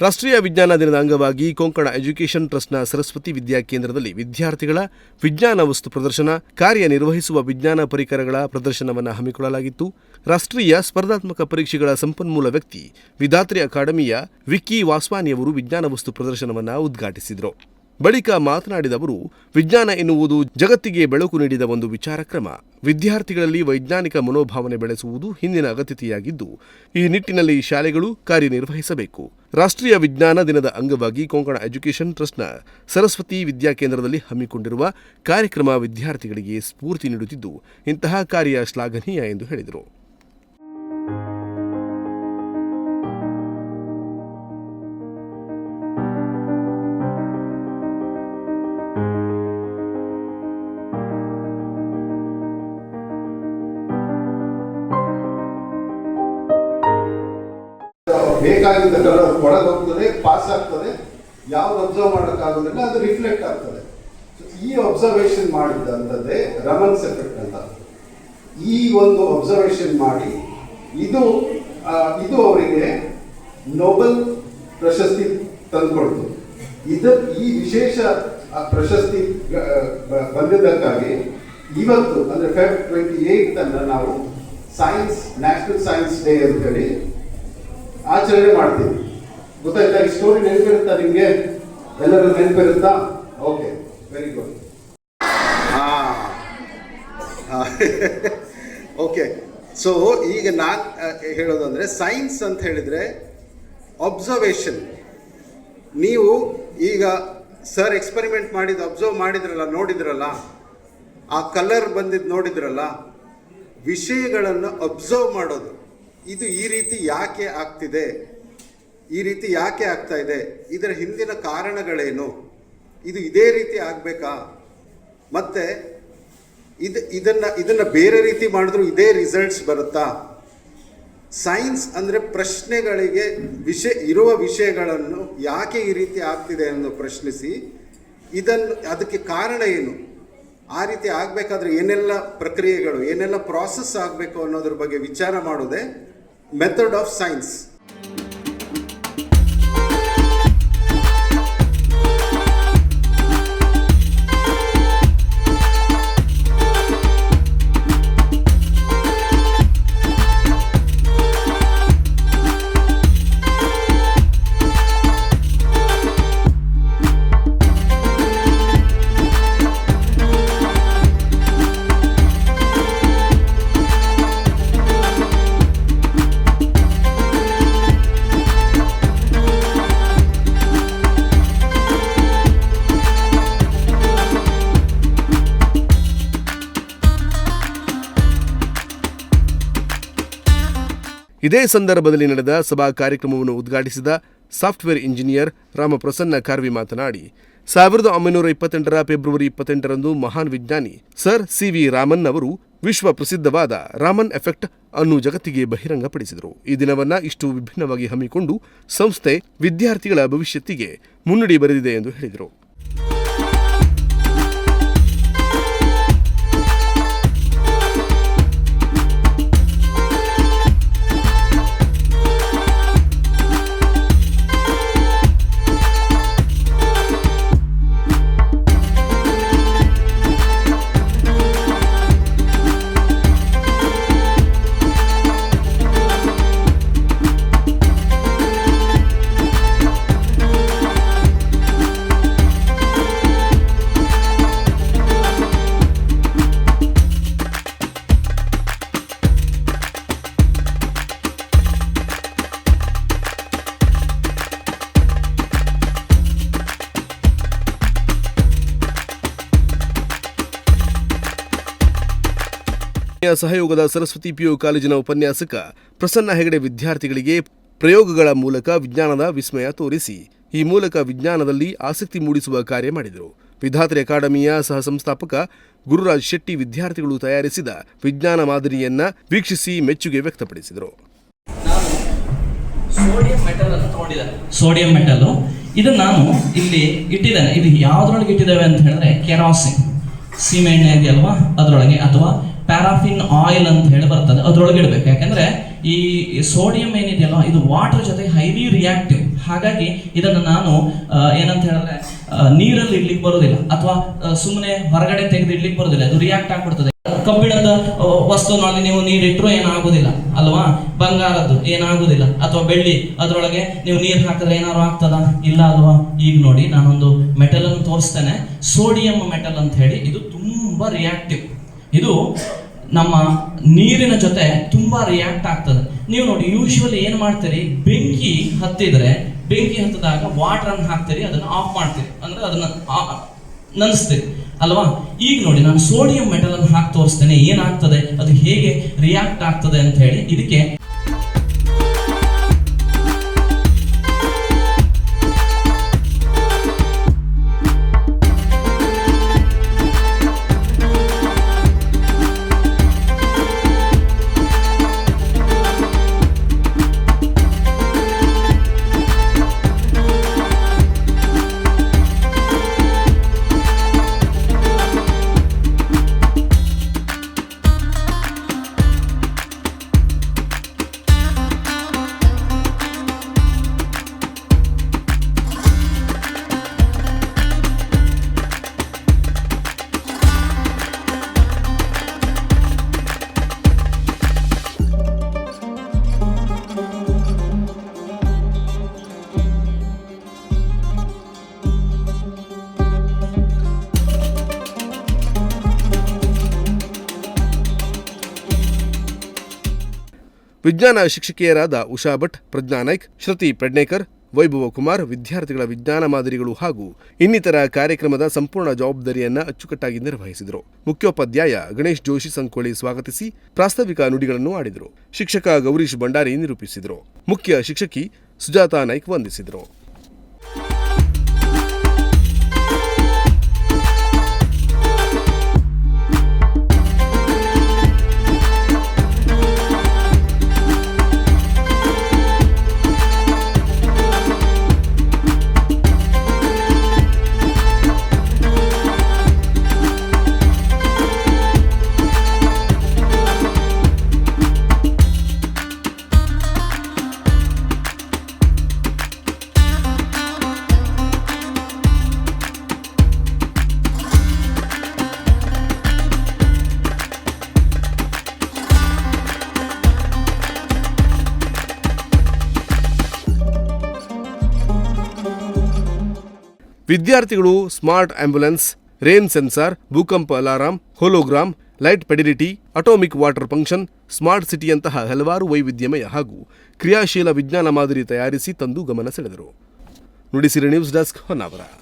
ರಾಷ್ಟ್ರೀಯ ವಿಜ್ಞಾನ ದಿನದ ಅಂಗವಾಗಿ ಕೊಂಕಣ ಎಜುಕೇಷನ್ ಟ್ರಸ್ಟ್ನ ಸರಸ್ವತಿ ವಿದ್ಯಾ ಕೇಂದ್ರದಲ್ಲಿ ವಿದ್ಯಾರ್ಥಿಗಳ ವಿಜ್ಞಾನ ವಸ್ತು ಪ್ರದರ್ಶನ, ಕಾರ್ಯನಿರ್ವಹಿಸುವ ವಿಜ್ಞಾನ ಪರಿಕರಗಳ ಪ್ರದರ್ಶನವನ್ನು ಹಮ್ಮಿಕೊಳ್ಳಲಾಗಿತ್ತು. ರಾಷ್ಟ್ರೀಯ ಸ್ಪರ್ಧಾತ್ಮಕ ಪರೀಕ್ಷೆಗಳ ಸಂಪನ್ಮೂಲ ವ್ಯಕ್ತಿ ವಿಧಾತ್ರಿ ಅಕಾಡೆಮಿಯ ವಿಕ್ಕಿ ವಾಸ್ವಾನಿಯವರು ವಿಜ್ಞಾನ ವಸ್ತು ಪ್ರದರ್ಶನವನ್ನು ಉದ್ಘಾಟಿಸಿದರು. ಬಳಿಕ ಮಾತನಾಡಿದ ಅವರು, ವಿಜ್ಞಾನ ಎನ್ನುವುದು ಜಗತ್ತಿಗೆ ಬೆಳಕು ನೀಡಿದ ಒಂದು ವಿಚಾರ ಕ್ರಮ. ವಿದ್ಯಾರ್ಥಿಗಳಲ್ಲಿ ವೈಜ್ಞಾನಿಕ ಮನೋಭಾವನೆ ಬೆಳೆಸುವುದು ಹಿಂದಿನ ಅಗತ್ಯತೆಯಾಗಿದ್ದು, ಈ ನಿಟ್ಟಿನಲ್ಲಿ ಶಾಲೆಗಳು ಕಾರ್ಯನಿರ್ವಹಿಸಬೇಕು. ರಾಷ್ಟ್ರೀಯ ವಿಜ್ಞಾನ ದಿನದ ಅಂಗವಾಗಿ ಕೊಂಕಣ ಎಜುಕೇಷನ್ ಟ್ರಸ್ಟ್ನ ಸರಸ್ವತಿ ವಿದ್ಯಾಕೇಂದ್ರದಲ್ಲಿ ಹಮ್ಮಿಕೊಂಡಿರುವ ಕಾರ್ಯಕ್ರಮ ವಿದ್ಯಾರ್ಥಿಗಳಿಗೆ ಸ್ಫೂರ್ತಿ ನೀಡುತ್ತಿದ್ದು, ಇಂತಹ ಕಾರ್ಯ ಶ್ಲಾಘನೀಯ ಎಂದು ಹೇಳಿದರು. ಹೋಗ್ತದೆ ಪಾಸ್ ಆಗ್ತದೆ, ಯಾವ್ದು ಅಬ್ಸರ್ವ್ ಮಾಡೋಕ್ಕಾಗೋದಿಲ್ಲ, ಅದು ರಿಫ್ಲೆಕ್ಟ್ ಆಗ್ತದೆ. ಈ ಅಬ್ಸರ್ವೇಷನ್ ಮಾಡಿದಂಥದ್ದೇ ರಮನ್ಸ್ ಎಫೆಕ್ಟ್ ಅಂತ. ಈ ಒಂದು ಅಬ್ಸರ್ವೇಷನ್ ಮಾಡಿ, ಇದು ಇದು ಅವರಿಗೆ ನೋಬಲ್ ಪ್ರಶಸ್ತಿ ತಂದುಕೊಡ್ತು. ಇದ, ಈ ವಿಶೇಷ ಪ್ರಶಸ್ತಿ ಬಂದಿದ್ದಕ್ಕಾಗಿ ಇವತ್ತು, ಅಂದರೆ ಫೆಬ್ ಟ್ವೆಂಟಿ ಏಯ್ಟ್ ನಾವು ಸೈನ್ಸ್ ನ್ಯಾಷನಲ್ ಸೈನ್ಸ್ ಡೇ ಅಂತ ಹೇಳಿ ಆಚರಣೆ ಮಾಡ್ತೀವಿ. ಗೊತ್ತಾಯ್ತಾ? ಈ ಸ್ಟೋರಿ ನೆನಪಿರುತ್ತಾ ನಿಮ್ಗೆ? ಎಲ್ಲರೂ ನೆನಪಿರುತ್ತಾ? Okay very good okay so ಈಗ ನಾನು ಹೇಳೋದು ಅಂದರೆ ಸೈನ್ಸ್ ಅಂತ ಹೇಳಿದರೆ ಅಬ್ಸರ್ವೇಷನ್ ನೀವು ಈಗ ಸರ್ ಎಕ್ಸ್ಪೆರಿಮೆಂಟ್ ಮಾಡಿದ ಅಬ್ಸರ್ವ್ ಮಾಡಿದ್ರಲ್ಲ, ನೋಡಿದ್ರಲ್ಲ, ಆ ಕಲರ್ ಬಂದಿದ್ದು ನೋಡಿದ್ರಲ್ಲ, ವಿಷಯಗಳನ್ನು ಅಬ್ಸರ್ವ್ ಮಾಡೋದು, ಇದು ಈ ರೀತಿ ಯಾಕೆ ಆಗ್ತಿದೆ? ಈ ರೀತಿ ಯಾಕೆ ಆಗ್ತಾ ಇದೆ? ಇದರ ಹಿಂದಿನ ಕಾರಣಗಳೇನು? ಇದು ಇದೇ ರೀತಿ ಆಗಬೇಕಾ? ಮತ್ತೆ ಇದು, ಇದನ್ನು ಇದನ್ನು ಬೇರೆ ರೀತಿ ಮಾಡಿದ್ರು ಇದೇ ರಿಸಲ್ಟ್ಸ್ ಬರುತ್ತಾ? ಸೈನ್ಸ್ ಅಂದರೆ ಪ್ರಶ್ನೆಗಳಿಗೆ ವಿಷಯ, ಇರುವ ವಿಷಯಗಳನ್ನು ಯಾಕೆ ಈ ರೀತಿ ಆಗ್ತಿದೆ ಅನ್ನೋ ಪ್ರಶ್ನಿಸಿ, ಇದನ್ನು, ಅದಕ್ಕೆ ಕಾರಣ ಏನು? ಆ ರೀತಿ ಆಗಬೇಕಾದ್ರೆ ಏನೆಲ್ಲ ಪ್ರಕ್ರಿಯೆಗಳು, ಏನೆಲ್ಲ ಪ್ರಾಸೆಸ್ ಆಗಬೇಕು ಅನ್ನೋದ್ರ ಬಗ್ಗೆ ವಿಚಾರ ಮಾಡೋದೇ ಮೆಥಡ್ ಆಫ್ ಸೈನ್ಸ್ ಇದೇ ಸಂದರ್ಭದಲ್ಲಿ ನಡೆದ ಸಭಾ ಕಾರ್ಯಕ್ರಮವನ್ನು ಉದ್ಘಾಟಿಸಿದ ಸಾಫ್ಟ್ವೇರ್ ಇಂಜಿನಿಯರ್ ರಾಮಪ್ರಸನ್ನ ಕಾರ್ವಿ ಮಾತನಾಡಿ, ಸಾವಿರದ ಒಂಬೈನೂರ ಇಪ್ಪತ್ತೆಂಟರ ಫೆಬ್ರವರಿ ಇಪ್ಪತ್ತೆಂಟರಂದು ಮಹಾನ್ ವಿಜ್ಞಾನಿ ಸರ್ ಸಿ ವಿ ರಾಮನ್ ಅವರು ವಿಶ್ವ ಪ್ರಸಿದ್ಧವಾದ ರಾಮನ್ ಎಫೆಕ್ಟ್ ಅನ್ನು ಜಗತ್ತಿಗೆ ಬಹಿರಂಗಪಡಿಸಿದರು. ಈ ದಿನವನ್ನ ಇಷ್ಟು ವಿಭಿನ್ನವಾಗಿ ಹಮ್ಮಿಕೊಂಡು ಸಂಸ್ಥೆ ವಿದ್ಯಾರ್ಥಿಗಳ ಭವಿಷ್ಯತ್ತಿಗೆ ಮುನ್ನಡಿ ಬರೆದಿದೆ ಎಂದು ಹೇಳಿದರು. ಸಹಯೋಗದ ಸರಸ್ವತಿ ಪಿಯು ಕಾಲೇಜಿನ ಉಪನ್ಯಾಸಕ ಪ್ರಸನ್ನ ಹೆಗಡೆ ವಿದ್ಯಾರ್ಥಿಗಳಿಗೆ ಪ್ರಯೋಗಗಳ ಮೂಲಕ ವಿಜ್ಞಾನದ ವಿಸ್ಮಯ ತೋರಿಸಿ ಈ ಮೂಲಕ ವಿಜ್ಞಾನದಲ್ಲಿ ಆಸಕ್ತಿ ಮೂಡಿಸುವ ಕಾರ್ಯ ಮಾಡಿದರು. ವಿಧಾತ್ರಿ ಅಕಾಡೆಮಿಯ ಸಹ ಸಂಸ್ಥಾಪಕ ಗುರುರಾಜ್ ಶೆಟ್ಟಿ ವಿದ್ಯಾರ್ಥಿಗಳು ತಯಾರಿಸಿದ ವಿಜ್ಞಾನ ಮಾದರಿಯನ್ನ ವೀಕ್ಷಿಸಿ ಮೆಚ್ಚುಗೆ ವ್ಯಕ್ತಪಡಿಸಿದರು. ನಾನು ಸೋಡಿಯಂ ಮೆಟಲ್ ಅನ್ನು ತಗೊಂಡಿದ್ದೇನೆ. ಸೋಡಿಯಂ ಮೆಟಲ್ ಇದನ್ನ ನಾನು ಇಲ್ಲಿ ಇಟ್ಟಿದ್ದೇನೆ. ಇದು ಯಾವ್ದ್ರೊಳಗೆ ಇಟ್ಟಿದ್ದೇವೆ ಅಂತ ಹೇಳಿದ್ರೆ ಕೆರಾಸಿನ್. ಇದೆಯಲ್ವಾ? ಅದರೊಳಗೆ ಅಥವಾ ಪ್ಯಾರಾಫಿನ್ ಆಯಿಲ್ ಅಂತ ಹೇಳಿ ಬರ್ತದೆ, ಅದ್ರೊಳಗೆ ಇಡಬೇಕು. ಯಾಕಂದ್ರೆ ಈ ಸೋಡಿಯಂ ಏನಿದೆಯಲ್ಲ, ಇದು ವಾಟರ್ ಜೊತೆ ಹೈಲಿ ರಿಯಾಕ್ಟಿವ್ ಹಾಗಾಗಿ ಇದನ್ನು ನಾನು ಏನಂತ ಹೇಳಿದ್ರೆ ನೀರಲ್ಲಿ ಇಡ್ಲಿಕ್ಕೆ ಬರೋದಿಲ್ಲ, ಅಥವಾ ಸುಮ್ಮನೆ ಹೊರಗಡೆ ತೆಗೆದು ಇಡ್ಲಿಕ್ಕೆ ಬರೋದಿಲ್ಲ, ಅದು ರಿಯಾಕ್ಟ್ ಆಗ್ಬಿಡ್ತದೆ. ಕಬ್ಬಿಣದ ವಸ್ತುನಲ್ಲಿ ನೀವು ನೀರಿಟ್ಟರು ಏನಾಗುದಿಲ್ಲ, ಅಲ್ವಾ? ಬಂಗಾರದ್ದು ಏನಾಗುದಿಲ್ಲ, ಅಥವಾ ಬೆಳ್ಳಿ, ಅದರೊಳಗೆ ನೀವು ನೀರು ಹಾಕಿದ್ರೆ ಏನಾದ್ರು ಆಗ್ತದ? ಇಲ್ಲ ಅಲ್ವಾ? ಈಗ ನೋಡಿ, ನಾನೊಂದು ಮೆಟಲ್ ಅನ್ನು ತೋರಿಸ್ತೇನೆ. ಸೋಡಿಯಂ ಮೆಟಲ್ ಅಂತ ಹೇಳಿ, ಇದು ತುಂಬಾ ರಿಯಾಕ್ಟಿವ್ ಇದು ನಮ್ಮ ನೀರಿನ ಜೊತೆ ತುಂಬಾ ರಿಯಾಕ್ಟ್ ಆಗ್ತದೆ. ನೀವು ನೋಡಿ ಯೂಶುವಲಿ ಏನ್ ಮಾಡ್ತೀರಿ? ಬೆಂಕಿ ಹತ್ತಿದ್ರೆ, ಬೆಂಕಿ ಹತ್ತಿದಾಗ ವಾಟರ್ ಅನ್ನು ಹಾಕ್ತೀರಿ, ಅದನ್ನ ಆಫ್ ಮಾಡ್ತೀರಿ. ಅಂದ್ರೆ ಅದನ್ನ ನನಿಸ್ತೀರಿ ಅಲ್ವಾ? ಈಗ ನೋಡಿ, ನಾನು ಸೋಡಿಯಂ ಮೆಟಲ್ ಅನ್ನು ಹಾಕಿ ತೋರಿಸ್ತೇನೆ. ಏನಾಗ್ತದೆ? ಅದು ಹೇಗೆ ರಿಯಾಕ್ಟ್ ಆಗ್ತದೆ ಅಂತ ಹೇಳಿ, ಇದಕ್ಕೆ ವಿಜ್ಞಾನ ಶಿಕ್ಷಕಿಯರಾದ ಉಷಾ ಭಟ್, ಪ್ರಜ್ಞಾ ನಾಯ್ಕ್, ಶ್ರುತಿ ಪೆಡ್ನೇಕರ್, ವೈಭವ ಕುಮಾರ್ ವಿದ್ಯಾರ್ಥಿಗಳ ವಿಜ್ಞಾನ ಮಾದರಿಗಳು ಹಾಗೂ ಇನ್ನಿತರ ಕಾರ್ಯಕ್ರಮದ ಸಂಪೂರ್ಣ ಜವಾಬ್ದಾರಿಯನ್ನ ಅಚ್ಚುಕಟ್ಟಾಗಿ ನಿರ್ವಹಿಸಿದರು. ಮುಖ್ಯೋಪಾಧ್ಯಾಯ ಗಣೇಶ್ ಜೋಶಿ ಸಂಕೋಳಿ ಸ್ವಾಗತಿಸಿ ಪ್ರಾಸ್ತಾವಿಕ ನುಡಿಗಳನ್ನು ಆಡಿದರು. ಶಿಕ್ಷಕ ಗೌರೀಶ್ ಭಂಡಾರಿ ನಿರೂಪಿಸಿದರು. ಮುಖ್ಯ ಶಿಕ್ಷಕಿ ಸುಜಾತಾ ನಾಯ್ಕ್ ವಂದಿಸಿದರು. ವಿದ್ಯಾರ್ಥಿಗಳು ಸ್ಮಾರ್ಟ್ ಆಂಬ್ಯುಲೆನ್ಸ್, ರೇನ್ ಸೆನ್ಸಾರ್, ಭೂಕಂಪ ಅಲಾರಾಂ ಹೋಲೋಗ್ರಾಮ್ ಲೈಟ್ ಪೆಡಿಲಿಟಿ, ಅಟೋಮಿಕ್ ವಾಟರ್ ಫಂಕ್ಷನ್, ಸ್ಮಾರ್ಟ್ ಸಿಟಿಯಂತಹ ಹಲವಾರು ವೈವಿಧ್ಯಮಯ ಹಾಗೂ ಕ್ರಿಯಾಶೀಲ ವಿಜ್ಞಾನ ಮಾದರಿ ತಯಾರಿಸಿ ತಂದು ಗಮನ ಸೆಳೆದರು. Nudisiri news desk Honnavar.